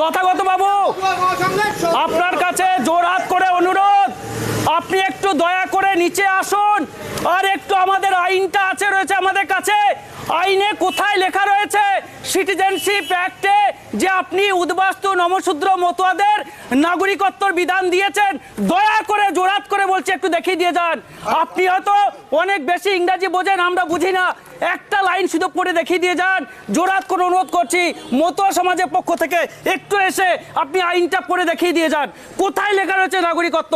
তথাগত বাবু, আপনার কাছে জোরহাত করে অনুরোধ। আপনি একটু দয়া করে নিচে আসুন। আর একটু আমাদের আইনটা আছে, রয়েছে আমাদের কাছে। আইনে কোথায় লেখা রয়েছে সিটিজেনশিপ অ্যাক্টে যে আপনি উদ্বাস্তু নমশূদ্র মতুয়াদের নাগরিকত্বর বিধান দিয়েছেন? দয়া করে, জোরাত করে বলছি, একটু দেখিয়ে দিয়ে যান। আপনি হয়তো অনেক বেশি ইংরাজি বোঝেন, আমরা বুঝি না। একটা লাইন শুধু পড়ে দেখিয়ে দিয়ে যান। জোরাত করে অনুরোধ করছি, মতুয়া সমাজের পক্ষ থেকে একটু এসে আপনি আইনটা পড়ে দেখিয়ে দিয়ে যান। কোথায় লেখা রয়েছে নাগরিকত্ব?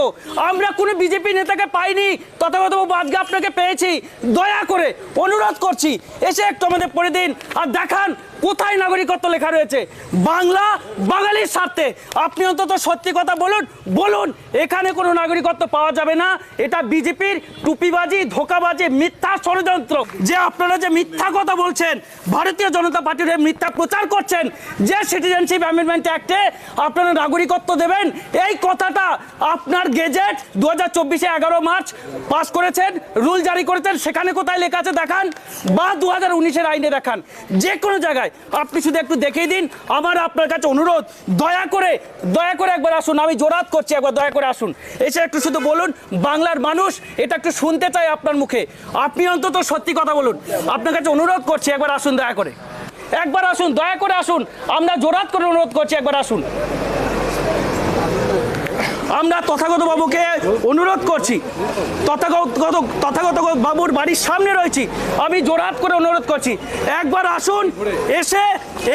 আমরা কোনো বিজেপি নেতাকে পাইনি তথাগতবাবু আজকে আপনাকে পেয়েছি। দয়া করে অনুরোধ করছি, এসে একটু আমাদের পরে দিন আর দেখান কোথায় নাগরিকত্ব লেখা রয়েছে? বাংলা বাঙালির স্বার্থে। আপনি অন্তত সত্যি কথা বলুন বলুন, এখানে কোনো নাগরিকত্ব পাওয়া যাবে না। এটা বিজেপির টুপিবাজি, ধোকাবাজি, মিথ্যা ষড়যন্ত্র। যে আপনারা যে মিথ্যা কথা বলছেন, ভারতীয় জনতা পার্টির মিথ্যা প্রচার করছেন, যে সিটিজেনশিপ অ্যামেন্ডমেন্ট অ্যাক্টে আপনারা নাগরিকত্ব দেবেন, এই কথাটা আপনার গেজেট দু হাজার চব্বিশে এগারো মার্চ পাস করেছেন, রুল জারি করেছেন, সেখানে কোথায় লেখা আছে দেখান? বা দু হাজার উনিশের আইনে দেখান। যে কোনো জায়গায়। আপনি শুধু একটু দেখিয়ে দিন। আমার আপনার কাছে অনুরোধ, দয়া করে দয়া করে একবার আসুন। আমি জোরাত করছি, একবার দয়া করে আসুন। এসে একটু শুধু বলুন, বাংলার মানুষ, এটা একটু শুনতে চায় আপনার মুখে। আপনি অন্তত সত্যি কথা বলুন। আপনার কাছে অনুরোধ করছি, একবার আসুন দয়া করে। একবার আসুন, দয়া করে আসুন। আমরা জোরাত করে অনুরোধ করছি, একবার আসুন। আমরা তথাগত বাবুকে অনুরোধ করছি। তথাগত তথাগত বাবুর বাড়ির সামনে রয়েছি। আমি জোরাত করে অনুরোধ করছি। একবার আসুন, এসে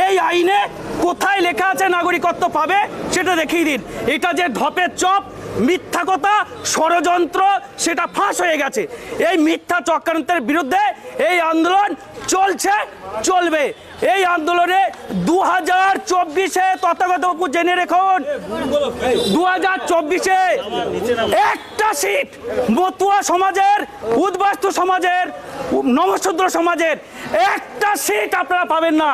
এই আইনে কোথায় লেখা আছে নাগরিকত্ব পাবে সেটা দেখিয়ে দিন। এটা যে ধপের চপ, মিথ্যা কথা, ষড়যন্ত্র, সেটা ফাঁস হয়ে গেছে। এই মিথ্যা চক্রান্তের বিরুদ্ধে এই আন্দোলন চলছে, চলবে। এই আন্দোলনে দু হাজার চব্বিশে তথাগত জেনে রেখুন। দু হাজার চব্বিশে একটা সিট মতুয়া সমাজের, উদ্বাস্তু সমাজের নমশূদ্র সমাজের একটা সিট আপনারা পাবেন না।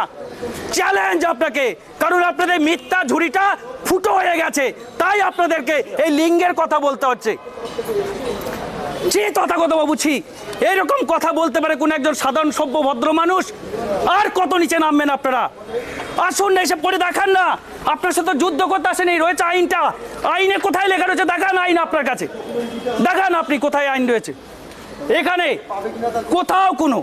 চ্যালেঞ্জ আপনাকে, কারণ আপনাদের মিথ্যা ঝুড়িটা ফুটো হয়ে গেছে। তাই আপনাদেরকে এই লিঙ্গের কথা বলতে হচ্ছে। ছি তথাগত বাবু ছি এরকম কথা বলতে পারে কোন একজন সাধারণ সভ্য ভদ্র মানুষ? আর কত নিচে নামবেন আপনারা? আসুন না এসে পড়ে দেখান না। আপনার সাথে যুদ্ধ করতে আসেন, রয়েছে আইনটা। আইনে কোথায় লেখা রয়েছে, দেখান আইন আপনার কাছে। দেখান আপনি কোথায় আইন রয়েছে। এখানে কোথাও কোনো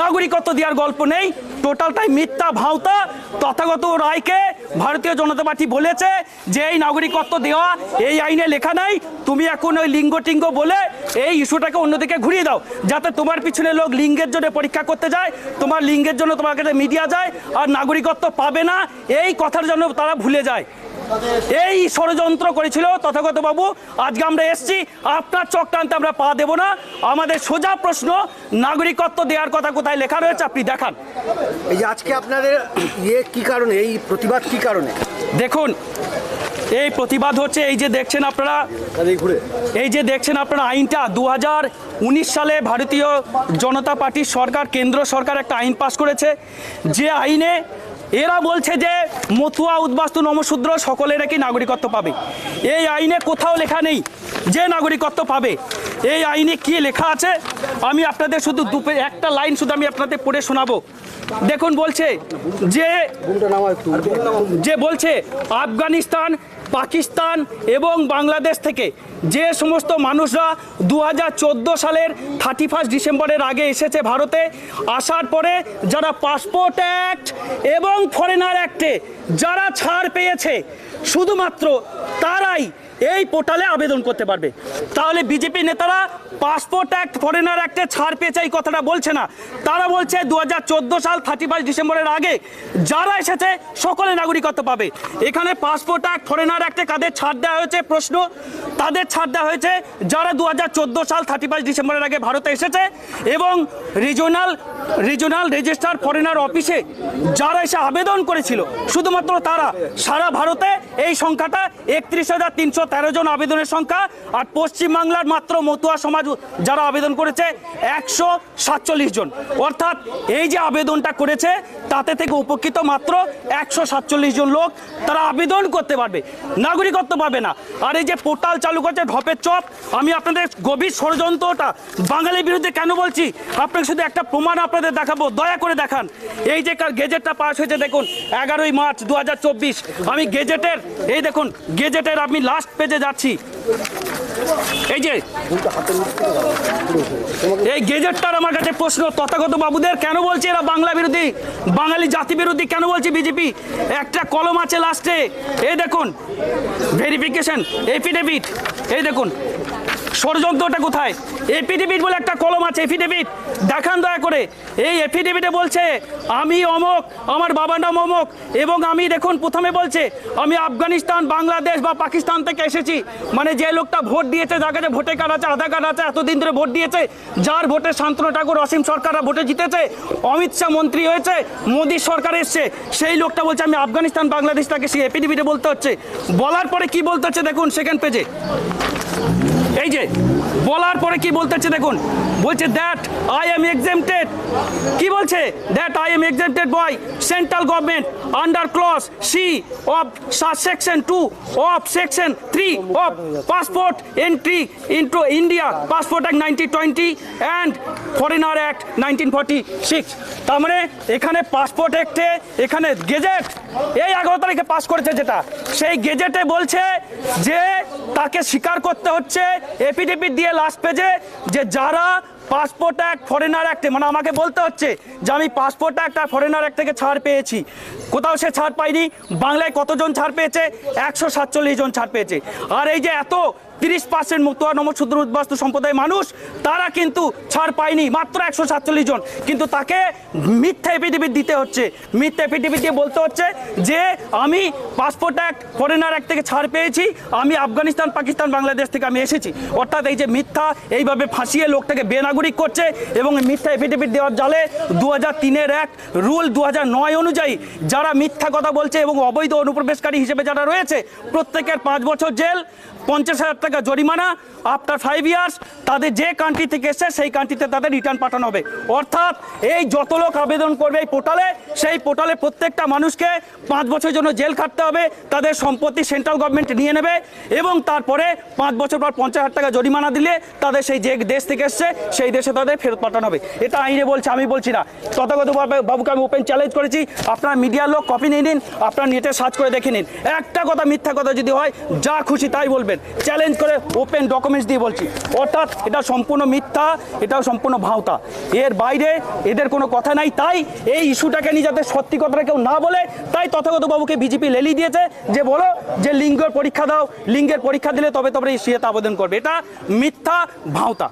নাগরিকত্ব দেওয়ার গল্প নেই। টোটালটাই মিথ্যা, ভাওতা, তথাগত রায়কে ভারতীয় জনতা পার্টি বলেছে যে এই নাগরিকত্ব দেওয়া এই আইনে লেখা নাই। তুমি এখন ওই লিঙ্গ টিঙ্গ বলে এই ইস্যুটাকে অন্যদিকে ঘুরিয়ে দাও যাতে তোমার পিছনে লোক লিঙ্গের জন্য পরীক্ষা করতে যায় তোমার লিঙ্গের জন্য তোমার কাছে মিডিয়া যায় আর নাগরিকত্ব পাবে না এই কথার জন্য তারা ভুলে যায়। এই ষড়যন্ত্র করেছিল তথাগত বাবু আজকে আমরা এসছি আপনার চক্রান্তে আমরা পা দেব না আমাদের সোজা প্রশ্ন নাগরিকত্ব দেওয়ার কথা কোথায় লেখা রয়েছে আপনি দেখান। এই যে আজকে আপনাদের ইয়ে কি কারণে এই প্রতিবাদ কি কারণে? দেখুন এই প্রতিবাদ হচ্ছে এই যে দেখছেন আপনারা এই যে দেখছেন আপনারা আইনটা দু হাজার উনিশ সালে ভারতীয় জনতা পার্টির সরকার কেন্দ্র সরকার একটা আইন পাশ করেছে। যে আইনে এরা বলছে যে মথুয়া উদ্বাস্তু নমশূদ্র সকলে নাকি নাগরিকত্ব পাবে। এই আইনে কোথাও লেখা নেই যে নাগরিকত্ব পাবে। এই আইনে কি লেখা আছে? আমি আপনাদের শুধু দুপে একটা লাইন শুধু আমি আপনাদের পড়ে শোনাবো। দেখুন বলছে যে যে বলছে আফগানিস্তান পাকিস্তান এবং বাংলাদেশ থেকে যে সমস্ত মানুষরা দু হাজার চোদ্দ সালের থার্টি ফার্স্ট ডিসেম্বরের আগে এসেছে ভারতে, আসার পরে যারা পাসপোর্ট অ্যাক্ট এবং ফরেনার অ্যাক্টে যারা ছাড় পেয়েছে, শুধুমাত্র তারাই এই পোর্টালে আবেদন করতে পারবে। তাহলে বিজেপি নেতারা পাসপোর্ট অ্যাক্ট ফরেনার অ্যাক্টে ছাড় পেয়েছে এই কথাটা বলছে না। তারা বলছে দু হাজার চোদ্দ সাল থার্টি ফার্স্ট ডিসেম্বরের আগে যারা এসেছে সকলে নাগরিকত্ব পাবে। এখানে পাসপোর্ট অ্যাক্ট ফরেনার অ্যাক্টে কাদের ছাড় দেওয়া হয়েছে প্রশ্ন? তাদের ছাড় দেওয়া হয়েছে যারা দু হাজার চোদ্দ সাল থার্টি ফার্স্ট ডিসেম্বরের আগে ভারতে এসেছে এবং রিজনাল রিজনাল রেজিস্ট্রার ফরেনার অফিসে যারা এসে আবেদন করেছিল, শুধুমাত্র তারা, সারা ভারতে এই সংখ্যাটা একত্রিশ হাজার তিনশো তেরো জন আবেদনের সংখ্যা, আর পশ্চিমবাংলার মাত্র মতুয়া সমাজ যারা আবেদন করেছে, একশো সাতচল্লিশ জন। অর্থাৎ এই যে আবেদনটা করেছে, তাতে থেকে উপকৃত মাত্র একশো সাতচল্লিশ জন লোক, তারা আবেদন করতে পারবে। নাগরিকত্ব পাবে না। আর এই যে পোর্টাল চালু করেছে ঢপের চপ, আমি আপনাদের গভীর ষড়যন্ত্রটা বাঙালির বিরুদ্ধে কেন বলছি? আপনাকে শুধু একটা প্রমাণ আপনার আপনাদের দেখাবো, দয়া করে দেখান। এই যে গেজেটটা পাস হয়েছে, দেখুন, এগারোই মার্চ দু হাজার চব্বিশ। আমি গেজেটের, এই দেখুন, গেজেটের আমি লাস্ট পেজে যাচ্ছি। এই যে, এই গেজেটটার আমার কাছে প্রশ্ন, তথাগত বাবুদের কেন বলছে এরা বাংলা বিরোধী? বাঙালি জাতি বিরোধী কেন বলছে বিজেপি? একটা কলম আছে লাস্টে এই দেখুন ভেরিফিকেশন এফিডেভিট এই দেখুন ষড়যন্ত্রটা কোথায়? এফিডেভিট বলে একটা কলম আছে এফিডেভিট দেখান দয়া করে। এই এফিডেভিটে বলছে, আমি অমক, আমার বাবার নাম অমক এবং আমি দেখুন, প্রথমে বলছে, আমি আফগানিস্তান, বাংলাদেশ বা পাকিস্তান থেকে এসেছি। মানে যে লোকটা ভোট দিয়েছে, যার কাছে ভোটার কার্ড আছে, আধার কার্ড আছে, এতদিন ধরে ভোট দিয়েছে, যার ভোটে শান্তনু ঠাকুর, অসীম সরকাররা ভোটে জিতেছে, অমিত শাহ মন্ত্রী হয়েছে মোদী সরকার এসছে, সেই লোকটা বলছে, আমি আফগানিস্তান, বাংলাদেশ তাকে সেই এপিডিবিতে বলতে হচ্ছে। বলার পরে কি বলতে হচ্ছে দেখুন সেকেন্ড পেজে এই যে, বলার পরে কি বলতেছে দেখুন? বলছে দ্যাট আই এম এক্সেমটেড কি বলছে? That I am exempted by central government under clause C of section two of section three of passport entry into India passport act nineteen twenty and foreigner act nineteen forty six তার মানে এখানে passport অ্যাক্টে এখানে gazette এই এগারো তারিখে pass করেছে যেটা। সেই গেজেটে বলছে যে তাকে স্বীকার করতে হচ্ছে এপিডিপি দিয়ে লাস্ট পেজে যে যারা পাসপোর্ট অ্যাক্ট ফরেনার অ্যাক্টে মানে আমাকে বলতে হচ্ছে যে আমি পাসপোর্ট অ্যাক্ট আর ফরেনার অ্যাক্ট থেকে ছাড় পেয়েছি। কোথাও সে ছাড় পাইনি বাংলায় কতজন ছাড় পেয়েছে? একশো সাতচল্লিশ জন ছাড় পেয়েছে। আর এই যে এত তিরিশ পার্সেন্ট মতুয়া নমশূদ্র উদ্বাস্তু সম্প্রদায়ের মানুষ, তারা কিন্তু ছাড় পায়নি মাত্র একশো সাতচল্লিশ জন। কিন্তু তাকে মিথ্যা এফিডেভিট দিতে হচ্ছে। মিথ্যা এফিডেভিট দিয়ে বলতে হচ্ছে যে, আমি পাসপোর্ট অ্যাক্ট ফরেনার অ্যাক্ট থেকে ছাড় পেয়েছি, আমি আফগানিস্তান, পাকিস্তান, বাংলাদেশ থেকে আমি এসেছি। অর্থাৎ এই যে মিথ্যা এইভাবে ফাঁসিয়ে লোকটাকে বেনাগরিক করছে এবং মিথ্যা এফিডেভিট দেওয়ার জালে দু হাজার তিনের এক রুল দু নয় অনুযায়ী যারা মিথ্যা কথা বলছে এবং অবৈধ অনুপ্রবেশকারী হিসেবে যারা রয়েছে, প্রত্যেকের পাঁচ বছর জেল, পঞ্চাশ হাজার টাকা জরিমানা আফটার ফাইভ ইয়ার্স তাদের যে কান্ট্রি থেকে এসছে, সেই কান্ট্রিতে তাদের রিটার্ন পাঠানো হবে। অর্থাৎ এই যত লোক আবেদন করবে এই পোর্টালে সেই পোর্টালে প্রত্যেকটা মানুষকে পাঁচ বছরের জন্য জেল খাটতে হবে, তাদের সম্পত্তি সেন্ট্রাল গভর্নমেন্ট নিয়ে নেবে এবং তারপরে পাঁচ বছর পর পঞ্চাশ হাজার টাকা জরিমানা দিলে তাদের সেই যে দেশ থেকে এসছে, সেই দেশে তাদের ফেরত পাঠানো হবে। এটা আইনে বলছে, আমি বলছি না। তথাগত বাবুকে আমি ওপেন চ্যালেঞ্জ করেছি। আপনার মিডিয়ার লোক কপি নিয়ে নিন, আপনার নেটে সার্চ করে দেখে নিন। একটা কথা মিথ্যা কথা যদি হয়, যা খুশি তাই বলবেন। চ্যালেঞ্জ করে ওপেন ডকুমেন্টস দিয়ে বলছি। অর্থাৎ এটা সম্পূর্ণ মিথ্যা এটাও সম্পূর্ণ ভাওতা। এর বাইরে এদের কোনো কথা নাই তাই এই ইস্যুটাকে নিয়ে যাতে সত্যি কথাটা কেউ না বলে তাই তথাগত বাবুকে বিজেপি লেলি দিয়েছে যে বলো যে লিঙ্গের পরীক্ষা দাও লিঙ্গের পরীক্ষা দিলে তবে তবে এই সিএতে আবেদন করবে। এটা মিথ্যা ভাওতা।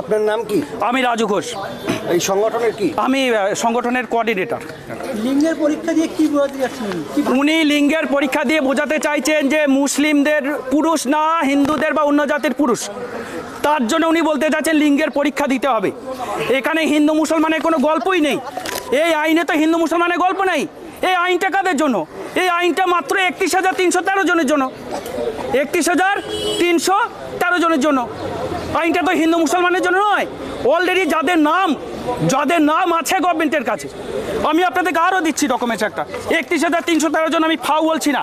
আপনার নাম কি? আমি রাজু ঘোষ। এই সংগঠনের কি? আমি সংগঠনের কোঅর্ডিনেটর লিঙ্গের পরীক্ষা দিয়ে কি বোঝাতে যাচ্ছেন? কি উনি লিঙ্গের পরীক্ষা দিয়ে বোঝাতে চাইছেন যে মুসলিমদের পুরুষ না হিন্দুদের বা অন্য জাতির পুরুষ, তার জন্য উনি বলতে চাচ্ছেন লিঙ্গের পরীক্ষা দিতে হবে। এখানে হিন্দু মুসলমানের কোনো গল্পই নেই। এই আইনে তো হিন্দু মুসলমানের গল্প নেই। এই আইনটা কাদের জন্য? এই আইনটা মাত্র একত্রিশ হাজার তিনশো তেরো জনের জন্য। একত্রিশ হাজার তিনশো তেরো জনের জন্য। আইনটা তো হিন্দু মুসলমানের জন্য নয়। অলরেডি যাদের নাম যাদের নাম আছে গভর্নমেন্টের কাছে। আমি আপনাদেরকে আরও দিচ্ছি ডকুমেন্টস একটা। একত্রিশ হাজার তিনশো তেরো জন আমি ফাও বলছি না।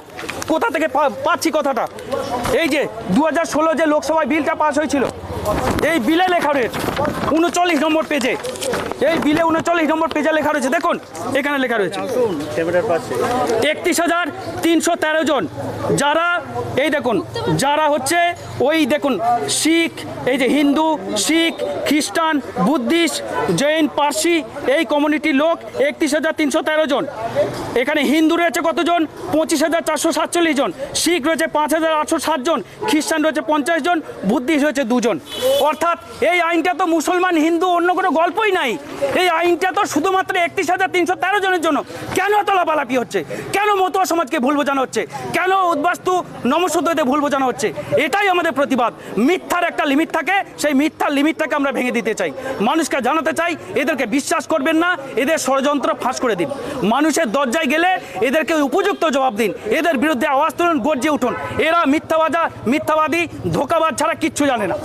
কোথা থেকে পাচ্ছি কথাটা? এই যে দু হাজার ষোলো যে লোকসভায় বিলটা পাস হয়েছিল, এই বিলে লেখা রয়েছে উনচল্লিশ নম্বর পেজে এই বিলে উনচল্লিশ নম্বর পেজে লেখা রয়েছে। দেখুন, এখানে লেখা রয়েছে। একত্রিশ হাজার তিনশো তেরো জন, যারা, এই দেখুন, যারা হচ্ছে ওই দেখুন, শিখ, এই যে হিন্দু, শিখ, খ্রিস্টান, বুদ্ধিস্ট, জৈন, পার্সি, এই কমিউনিটির লোক একত্রিশ হাজার তিনশো তেরো জন। এখানে হিন্দু রয়েছে কতজন? পঁচিশ হাজার চারশো সাতচল্লিশ জন। শিখ রয়েছে পাঁচ হাজার আটশো ষাট জন। খ্রিস্টান রয়েছে পঞ্চাশ জন। বুদ্ধিস্ট রয়েছে দুজন। অর্থাৎ এই আইনটা তো মুসলমান, হিন্দু, অন্য কোনো গল্পই নাই। এই আইনটা তো শুধুমাত্র একত্রিশ হাজার তিনশো তেরো জনের জন্য। কেন এত লাপালাপি হচ্ছে? কেন মতুয়া সমাজকে ভুল বোঝানো হচ্ছে? কেন উদ্বাস্তু নমশুদ্ধদের ভুল বোঝানো হচ্ছে? এটাই আমাদের প্রতিবাদ। মিথ্যার একটা লিমিট থাকে, সেই মিথ্যার লিমিটটাকে আমরা ভেঙে দিতে চাই। মানুষকে জানাতে চাই, এদেরকে বিশ্বাস করবেন না, এদের ষড়যন্ত্র ফাঁস করে দিন। মানুষের দরজায় গেলে এদেরকে উপযুক্ত জবাব দিন। এদের বিরুদ্ধে আওয়াজ তুলুন, গর্জে উঠুন। এরা মিথ্যাবাদা মিথ্যাবাদী ধোকাবাদ ছাড়া কিচ্ছু জানে না।